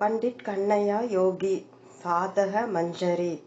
பண்டிட் கண்ணையா யோகி சாதக மஞ்சரி.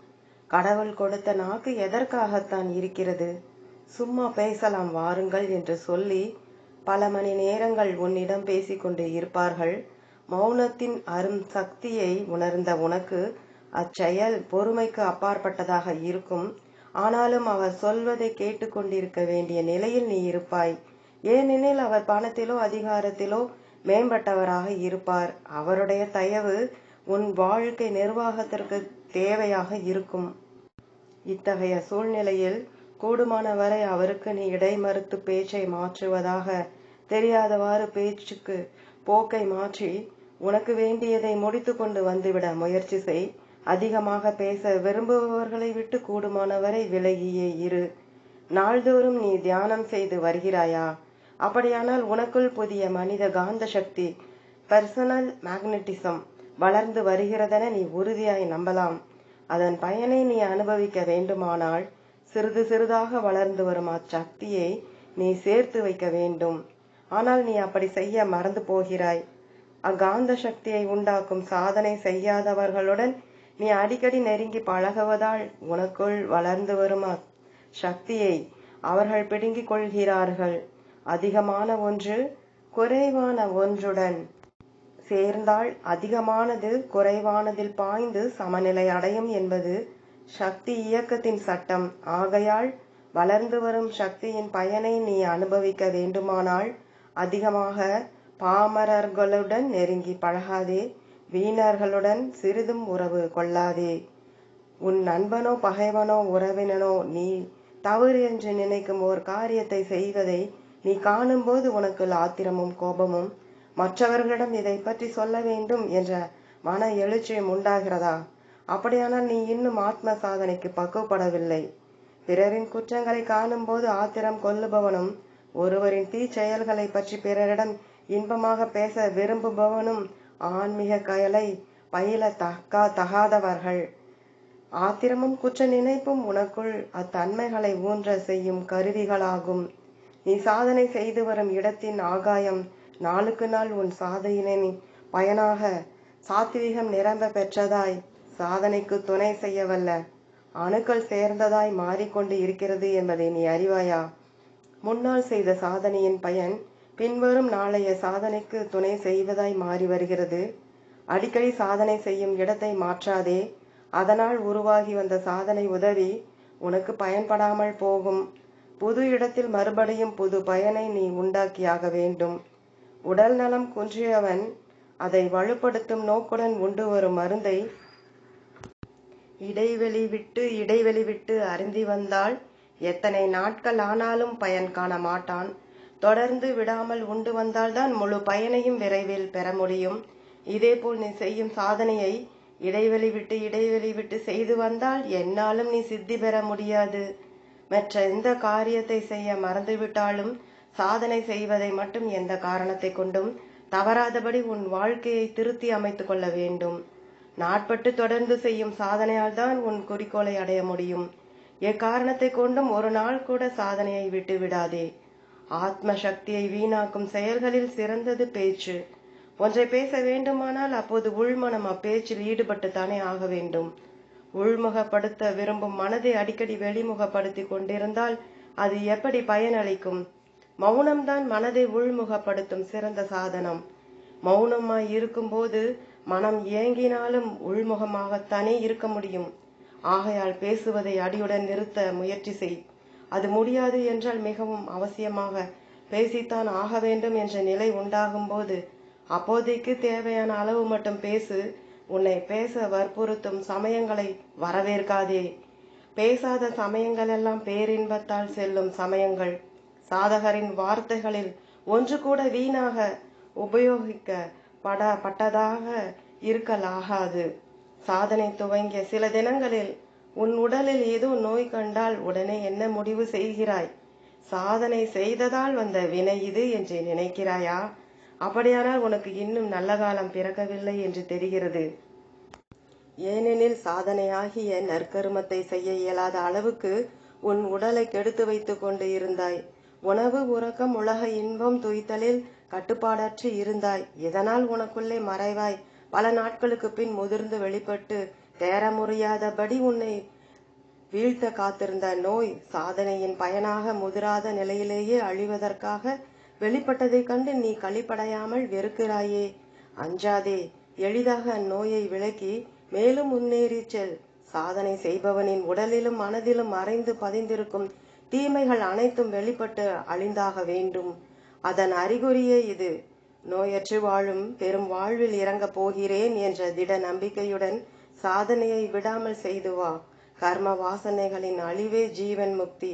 கடவுள் கொடுத்த நாக்கு எதற்காகத்தான் இருக்கிறது? சும்மா பேசலாம் வாருங்கள் என்று சொல்லி பல மணி நேரங்கள் உன்னிடம் பேசிக்கொண்டு இருப்பார்கள். மௌனத்தின் அரும் சக்தியை உணர்ந்த உனக்கு அச்செயல் பொறுமைக்கு அப்பாற்பட்டதாக இருக்கும். ஆனாலும் அவர் சொல்வதை கேட்டுக்கொண்டிருக்க வேண்டிய நிலையில் நீ இருப்பாய். ஏனெனில் அவர் பணத்திலோ அதிகாரத்திலோ மேம்பட்டவராக இருப்பார். அவருடைய தயவு உன் வாழ்க்கை நிர்வாகத்திற்கு தேவையாக இருக்கும். இத்தகைய சூழ்நிலையில் கூடுமானவரை அவருக்கு நீ இடைமறுத்து பேச்சை மாற்றுவதாக தெரியாதவாறு பேச்சுக்கு போக்கை மாற்றி உனக்கு வேண்டியதை முடித்து கொண்டு வந்துவிட முயற்சி செய். அதிகமாக பேச விரும்புபவர்களை விட்டு கூடுமானவரை விலகியே இரு. நாள்தோறும் நீ தியானம் செய்து வருகிறாயா? அப்படியானால் உனக்குள் புதிய மனித காந்த சக்தி பர்சனல் மேக்னட்டிசம் வளர்ந்து வருகிறதென நீ உறுதியாய் நம்பலாம். அதன் பயனை நீ அனுபவிக்க வேண்டுமானால் சிறிது சிறிதாக வளர்ந்து வரும் அச்சக்தியை நீ சேர்த்து வைக்க வேண்டும். ஆனால் நீ அப்படி செய்ய மறந்து போகிறாய். அக்காந்த சக்தியை உண்டாக்கும் சாதனை செய்யாதவர்களுடன் நீ அடிக்கடி நெருங்கி பழகுவதால் உனக்குள் வளர்ந்து வரும் சக்தியை அவர்கள் பிடுங்கிக் கொள்கிறார்கள். அதிகமான ஒன்று குறைவான ஒன்றுடன் சேர்ந்தால் அதிகமானது குறைவானதில் பாய்ந்து சமநிலை அடையும் என்பது சக்தி இயக்கத்தின் சட்டம். ஆகையால் வளர்ந்து வரும் சக்தியின் பயனை நீ அனுபவிக்க வேண்டுமானால் அதிகமாக பாமரர்களுடன் நெருங்கி பழகாதே. வீணர்களுடன் சிறிதும் உறவு கொள்ளாதே. உன் நண்பனோ பகைவனோ உறவினனோ நீ தவறு என்று நினைக்கும் ஒரு காரியத்தை செய்வதை நீ காணும்போது உனக்கு ஆத்திரமும் கோபமும். மற்றவர்களிடம் இதை பற்றி சொல்ல வேண்டும் என்ற மன எழுச்சியும் உண்டாகிறதா? அப்படியானால் நீ இன்னும் ஆத்ம சாதனைக்கு பக்குவப்படவில்லை. பிறரின் குற்றங்களை காணும்போது ஆத்திரம் கொல்லுபவனும் ஒருவரின் தீ செயல்களை பற்றி பிறரிடம் இன்பமாக பேச விரும்புபவனும் ஆன்மீக கயலை பயில தக்கா தகாதவர்கள். ஆத்திரமும் குற்ற நினைப்பும் உனக்குள் அத்தன்மைகளை ஊன்ற செய்யும் கருவிகளாகும். நீ சாதனை செய்து வரும் இடத்தின் ஆகாயம் நாளுக்கு நாள் உன் சாதையினின் பயனாக சாத்வீகம் நிரம்ப பெற்றதாய் சாதனைக்கு துணை செய்யவல்ல. அணுக்கள் சேர்ந்ததாய் மாறிக்கொண்டு இருக்கிறது என்பதை நீ அறிவாயா? முன்னால் செய்த சாதனையின் பயன் பின்வரும் நாளைய சாதனைக்கு துணை செய்வதாய் மாறி வருகிறது. அடிக்கடி சாதனை செய்யும் இடத்தை மாற்றாதே. அதனால் உருவாகி வந்த சாதனை உதவி உனக்கு பயன்படாமல் போகும். புது இடத்தில் மறுபடியும் புது பயனை நீ உண்டாக்கியாக வேண்டும். உடல் நலம் குன்றியவன் அதை வலுப்படுத்தும் நோக்குடன் உண்டு வரும் மருந்தை இடைவெளி விட்டு இடைவெளி விட்டு அருந்தி வந்தால் எத்தனை நாட்கள் ஆனாலும் பயன் காண மாட்டான். தொடர்ந்து விடாமல் உண்டு வந்தால்தான் முழு பயனையும் விரைவில் பெற முடியும். இதேபோல் நீ செய்யும் சாதனையை இடைவெளி விட்டு இடைவெளி விட்டு செய்து வந்தால் என்னாலும் நீ சித்தி பெற முடியாது. மற்ற எந்த காரியத்தை செய்ய மறந்துவிட்டாலும் சாதனை செய்வதை மட்டும் எந்த காரணத்தை கொண்டும் தவறாதபடி உன் வாழ்க்கையை திருத்தி அமைத்துக் கொள்ள வேண்டும். நாட்பட்டு தொடர்ந்து செய்யும் சாதனையால் தான் உன் குறிக்கோளை அடைய முடியும். எக்காரணத்தை கொண்டும் ஒரு நாள் கூட சாதனையை விட்டு விடாதே. ஆத்ம சக்தியை வீணாக்கும் செயல்களில் சிறந்தது பேச்சு. ஒன்றை பேச வேண்டுமானால் அப்போது உள்மனம் அப்பேச்சில் ஈடுபட்டுத்தானே ஆக வேண்டும். உள்முகப்படுத்த விரும்பும் மனதை அடிக்கடி வெளிமுகப்படுத்தி கொண்டிருந்தால் அது எப்படி பயனளிக்கும்? மௌனம்தான் மனதை உள்முகப்படுத்தும் சிறந்த சாதனம். மௌனமாய் இருக்கும்போது மனம் ஏங்கினாலும் உள்முகமாகத்தானே இருக்க முடியும். ஆகையால் பேசுவதை அடியுடன் நிறுத்த முயற்சி செய். அது முடியாது என்றால் மிகவும் அவசியமாக பேசித்தான் ஆக வேண்டும் என்ற நிலை உண்டாகும் போது அப்போதைக்கு தேவையான அளவு மட்டும் பேசு உன்னை பேச வற்புறுத்தும் சமயங்களை வரவேற்காதே. பேசாத சமயங்கள் எல்லாம் பேரின்பத்தால் செல்லும் சமயங்கள். சாதகரின் வார்த்தைகளில் ஒன்று கூட வீணாக உபயோகிக்க பட பட்டதாக இருக்கலாகாது. சாதனை துவங்கிய சில தினங்களில் உன் உடலில் ஏதோ நோய் கண்டால் உடனே என்ன முடிவு செய்கிறாய்? சாதனை செய்ததால் வந்த வினை இது என்று நினைக்கிறாயா? அப்படியானால் உனக்கு இன்னும் நல்ல காலம் பிறக்கவில்லை என்று தெரிகிறது. ஏனெனில் சாதனையாகிய நற்கருமத்தை செய்ய இயலாத அளவுக்கு உன் உடலை கெடுத்து வைத்துக் கொண்டு இருந்தாய். உணவு உறக்கம் உலக இன்பம் துய்த்தலில் கட்டுப்பாடற்று இருந்தாய். இதனால் உனக்குள்ளே மறைவாய். பல நாட்களுக்கு பின் முதிர்ந்து வெளிப்பட்டு தேர முடியாதபடி உன்னை வீழ்த்த காத்திருந்த நோய் சாதனையின் பயனாக முதிராத நிலையிலேயே அழிவதற்காக வெளிப்பட்டதைக் கண்டு நீ களிப்படையாமல் வெறுக்கிறாயே. அஞ்சாதே எளிதாக அந்நோயை விலக்கி மேலும் முன்னேறி செல். சாதனை செய்பவனின் உடலிலும் மனதிலும் மறைந்து பதிந்திருக்கும் தீமைகள் அனைத்தும் வெளிப்பட்டு அழிந்தாக வேண்டும். அதன் அறிகுறியே இது. நோயற்று வாழும் பெரும் வாழ்வில் இறங்கப் போகிறேன் என்ற திட நம்பிக்கையுடன் சாதனையை விடாமல் செய்து வா. கர்ம வாசனைகளின் அழிவே ஜீவன் முக்தி.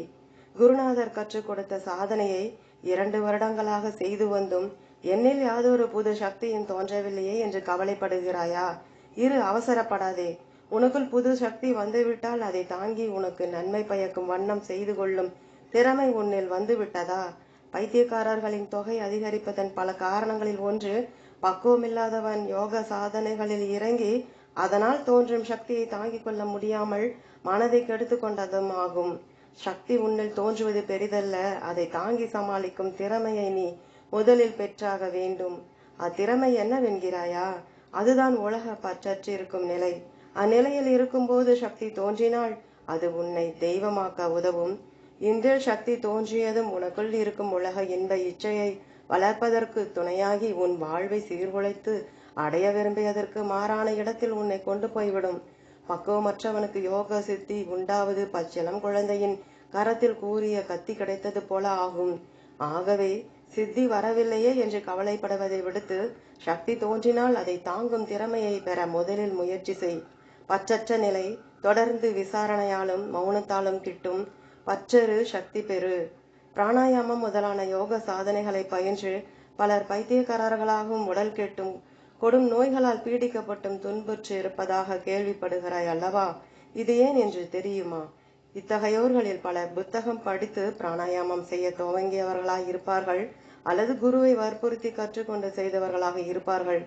குருநாதர் கற்றுக் கொடுத்த சாதனையை இரண்டு வருடங்களாக செய்து வந்தும் என்னில் யாதொரு புது சக்தியும் தோன்றவில்லையே என்று கவலைப்படுகிறாயா? இரு அவசரப்படாதே. உனக்குள் புது சக்தி வந்துவிட்டால் அதை தாங்கி உனக்கு நன்மை பயக்கும் வண்ணம் செய்து கொள்ளும் திறமை உன்னில் வந்துவிட்டதா? பைத்தியக்காரர்களின் தொகை அதிகரிப்பதன் பல காரணங்களில் ஒன்று பக்குவமில்லாதவன் யோக சாதனைகளில் இறங்கி அதனால் தோன்றும் சக்தியை தாங்கிக் கொள்ள முடியாமல் மனதை கெடுத்து கொண்டதும் ஆகும். சக்தி உன்னில் தோன்றுவது பெரிதல்ல. அதை தாங்கி சமாளிக்கும் திறமையை நீ முதலில் பெற்றாக வேண்டும். அத்திறமை என்னவென்கிறாயா? அதுதான் உலக பற்றற்றிருக்கும் நிலை. அந்நிலையில் இருக்கும்போது சக்தி தோன்றினால் அது உன்னை தெய்வமாக்க உதவும். இன்றில் சக்தி தோன்றியதும் உனக்குள் இருக்கும் உலக இன்ப இச்சையை வளர்ப்பதற்கு துணையாகி உன் வாழ்வை சீர்குலைத்து அடைய விரும்பியதற்கு மாறான இடத்தில் உன்னை கொண்டு போய்விடும். பக்குவமற்றவனுக்கு யோக சித்தி உண்டாவது பச்சிளம் குழந்தையின் கரத்தில் கூறிய கத்தி கிடைத்தது போல ஆகும். ஆகவே சித்தி வரவில்லையே என்று கவலைப்படுவதை விடுத்து சக்தி தோன்றினால் அதை தாங்கும் திறமையை பெற முதலில் முயற்சி செய். பற்றற்ற நிலை தொடர்ந்து விசாரணையாலும் மௌனத்தாலும் கிட்டும். பற்றறு சக்தி பெறு. பிராணாயாமம் முதலான யோக சாதனைகளை பயின்று பலர் பைத்தியக்காரர்களாகவும் உடல் கெட்டும் கொடும் நோய்களால் பீடிக்கப்பட்டும் துன்புற்று இருப்பதாக கேள்விப்படுகிறாய் அல்லவா? இது ஏன் என்று தெரியுமா? இத்தகையோர்களில் பலர் புத்தகம் படித்து பிராணாயாமம் செய்ய துவங்கியவர்களாய் இருப்பார்கள் அல்லது குருவை வற்புறுத்தி கற்றுக்கொண்டு செய்தவர்களாக இருப்பார்கள்.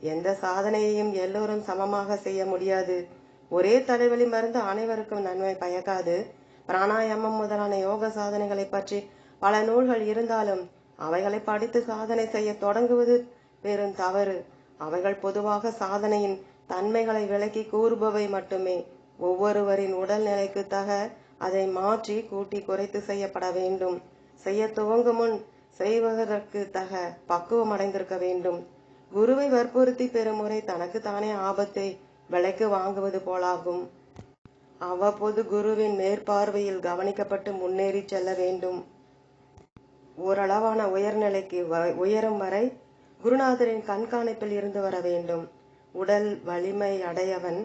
எந்த சாதனையையும் எல்லோரும் சமமாக செய்ய முடியாது. ஒரே தலைவலி மருந்து அனைவருக்கும் நன்மை பயக்காது. பிராணாயாமம் முதலான யோக சாதனைகளை பற்றி பல நூல்கள் இருந்தாலும் அவைகளை படித்து சாதனை செய்ய தொடங்குவது பெரும் தவறு. அவைகள் பொதுவாக சாதனையின் தன்மைகளை விளக்கி கூறுபவை மட்டுமே. ஒவ்வொருவரின் உடல்நிலைக்கு தக அதை மாற்றி கூட்டி குறைத்து செய்யப்பட வேண்டும். செய்ய துவங்கும் முன் செய்வதற்கு தக பக்குவம் அடைந்திருக்க வேண்டும். குருவை வற்புறுத்தி பெறும் முறை தனக்கு தானே ஆபத்தை விலைக்கு வாங்குவது போலாகும். அவ்வப்போது குருவின் மேற்பார்வையில் கவனிக்கப்பட்டு முன்னேறி செல்ல வேண்டும். ஓரளவான உயர்நிலைக்கு வ- உயரும் வரை குருநாதரின் கண்காணிப்பில் இருந்து வர வேண்டும். உடல் வலிமை அடையவன்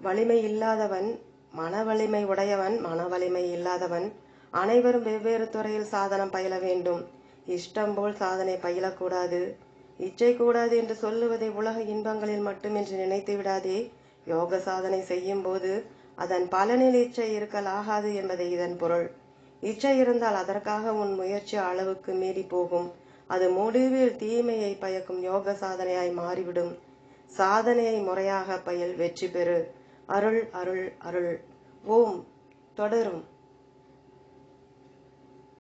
வலிமை இல்லாதவன் மன வலிமை உடையவன் மன வலிமை இல்லாதவன் அனைவரும் வெவ்வேறு துறையில் சாதனம் பயில வேண்டும். இஷ்டம் போல் சாதனை பயிலக்கூடாது. இச்சை கூடாது என்று சொல்லுவதை உலக இன்பங்களில் மட்டுமின்றி நினைத்து விடாதே. யோக சாதனை செய்யும் போது அதன் பலனில் இச்சை இருக்கலாகாது என்பதே இதன் பொருள். இச்சை இருந்தால் அதற்காக உன் முயற்சி அளவுக்கு மீறி போகும். அது முடிவில் தீமையை பயக்கும் யோக சாதனையாய் மாறிவிடும். சாதனையை முறையாக பயில் வெற்றி பெறு. அருள் அருள் அருள். ஓம். தொடரும்.